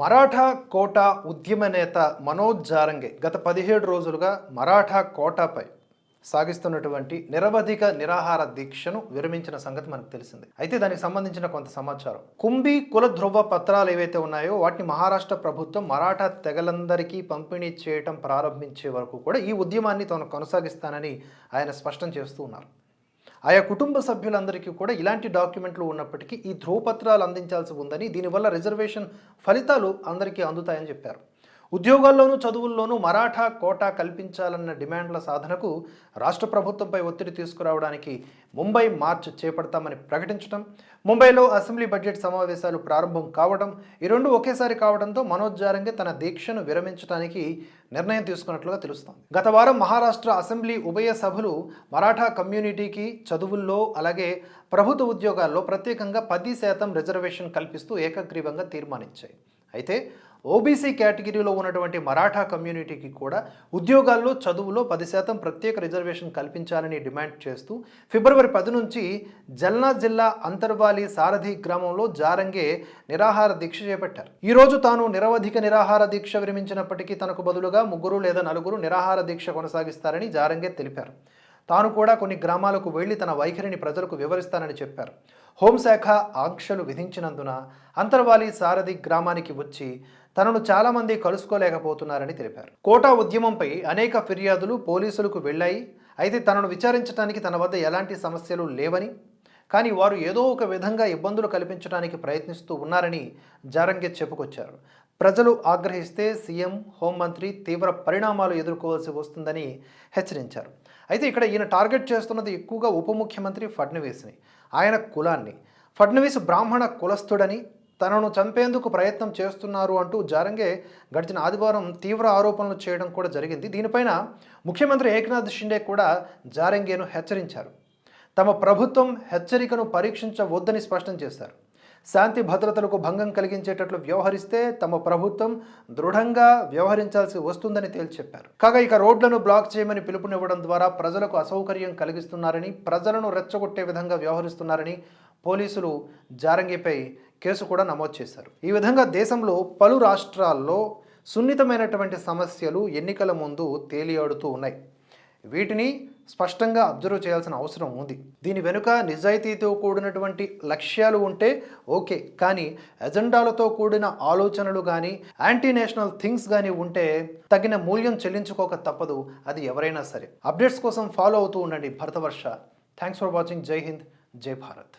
మరాఠా కోట ఉద్యమ నేత మనోజ్ జారంగే గత పదిహేడు రోజులుగా మరాఠా కోటాపై సాగిస్తున్నటువంటి నిరవధిక నిరాహార దీక్షను విరమించిన సంగతి మనకు తెలిసింది. అయితే దానికి సంబంధించిన కొంత సమాచారం. కుంభి కుల ధ్రువ పత్రాలు ఏవైతే ఉన్నాయో వాటిని మహారాష్ట్ర ప్రభుత్వం మరాఠా తెగలందరికీ పంపిణీ చేయటం ప్రారంభించే వరకు కూడా ఈ ఉద్యమాన్ని తాను కొనసాగిస్తానని ఆయన స్పష్టం చేస్తూ ఉన్నారు. ఆయా కుటుంబ సభ్యులందరికీ కూడా ఇలాంటి డాక్యుమెంట్లు ఉన్నప్పటికీ ఈ ధ్రువపత్రాలు అందించాల్సి ఉందని దీనివల్ల రిజర్వేషన్ ఫలితాలు అందరికీ అందుతాయని చెప్పారు. ఉద్యోగాల్లోనూ చదువుల్లోనూ మరాఠా కోటా కల్పించాలన్న డిమాండ్ల సాధనకు రాష్ట్ర ప్రభుత్వంపై ఒత్తిడి తీసుకురావడానికి ముంబై మార్చ్ చేపడతామని ప్రకటించడం ముంబైలో అసెంబ్లీ బడ్జెట్ సమావేశాలు ప్రారంభం కావడం ఈ రెండు ఒకేసారి కావడంతో మనోజ్ జారంగి తన దీక్షను విరమించడానికి నిర్ణయం తీసుకున్నట్లుగా తెలుస్తోంది. గత వారం మహారాష్ట్ర అసెంబ్లీ ఉభయ సభలు మరాఠా కమ్యూనిటీకి చదువుల్లో అలాగే ప్రభుత్వ ఉద్యోగాల్లో ప్రత్యేకంగా పది శాతం రిజర్వేషన్ కల్పిస్తూ ఏకగ్రీవంగా తీర్మానించాయి. అయితే ఓబీసీ కేటగిరీలో ఉన్నటువంటి మరాఠా కమ్యూనిటీకి కూడా ఉద్యోగాల్లో చదువులో పది శాతం ప్రత్యేక రిజర్వేషన్ కల్పించాలని డిమాండ్ చేస్తూ ఫిబ్రవరి పది నుంచి జల్నా జిల్లా అంతర్వాలి సారథి గ్రామంలో జారంగే నిరాహార దీక్ష చేపట్టారు. ఈరోజు తాను నిరవధిక నిరాహార దీక్ష విరమించినప్పటికీ తనకు బదులుగా ముగ్గురు లేదా నలుగురు నిరాహార దీక్ష కొనసాగిస్తారని జారంగే తెలిపారు. తాను కూడా కొన్ని గ్రామాలకు వెళ్ళి తన వైఖరిని ప్రజలకు వివరిస్తానని చెప్పారు. హోంశాఖ ఆంక్షలు విధించినందున అంతర్వాలి సారథి గ్రామానికి వచ్చి తనను చాలామంది కలుసుకోలేకపోతున్నారని తెలిపారు. కోటా ఉద్యమంపై అనేక ఫిర్యాదులు పోలీసులకు వెళ్ళాయి. అయితే తనను విచారించడానికి తన వద్ద ఎలాంటి సమస్యలు లేవని కానీ వారు ఏదో ఒక విధంగా ఇబ్బందులు కల్పించడానికి ప్రయత్నిస్తూ ఉన్నారని జారంగే చెప్పుకొచ్చారు. ప్రజలు ఆగ్రహిస్తే సీఎం హోంమంత్రి తీవ్ర పరిణామాలు ఎదుర్కోవాల్సి వస్తుందని హెచ్చరించారు. అయితే ఇక్కడ ఈయన టార్గెట్ చేస్తున్నది ఎక్కువగా ఉప ముఖ్యమంత్రి ఫడ్నవీస్ని ఆయన కులాన్ని. ఫడ్నవీస్ బ్రాహ్మణ కులస్థుడని తనను చంపేందుకు ప్రయత్నం చేస్తున్నారు అంటూ జారంగే గడిచిన ఆదివారం తీవ్ర ఆరోపణలు చేయడం కూడా జరిగింది. దీనిపైన ముఖ్యమంత్రి ఏకనాథ్ షిండే కూడా జారంగేను హెచ్చరించారు. తమ ప్రభుత్వం హెచ్చరికను పరీక్షించవద్దని స్పష్టం చేశారు. శాంతి భద్రతలకు భంగం కలిగించేటట్లు వ్యవహరిస్తే తమ ప్రభుత్వం దృఢంగా వ్యవహరించాల్సి వస్తుందని తేల్చి చెప్పారు కాగా ఇక రోడ్లను బ్లాక్ చేయమని పిలుపునివ్వడం ద్వారా ప్రజలకు అసౌకర్యం కలిగిస్తున్నారని ప్రజలను రెచ్చగొట్టే విధంగా వ్యవహరిస్తున్నారని పోలీసులు జారంగిపై కేసు కూడా నమోదు చేశారు. ఈ విధంగా దేశంలో పలు రాష్ట్రాల్లో సున్నితమైనటువంటి సమస్యలు ఎన్నికల ముందు తేలియాడుతూ ఉన్నాయి. వీటిని స్పష్టంగా అబ్జర్వ్ చేయాల్సిన అవసరం ఉంది. దీని వెనుక నిజాయితీతో కూడినటువంటి లక్ష్యాలు ఉంటే ఓకే కానీ ఎజెండాలతో కూడిన ఆలోచనలు కానీ యాంటీ నేషనల్ థింగ్స్ కానీ ఉంటే తగిన మూల్యం చెల్లించుకోక తప్పదు అది ఎవరైనా సరే. అప్డేట్స్ కోసం ఫాలో అవుతూ ఉండండి భరతవర్ష. థ్యాంక్స్ ఫర్ వాచింగ్ జై హింద్ జై భారత్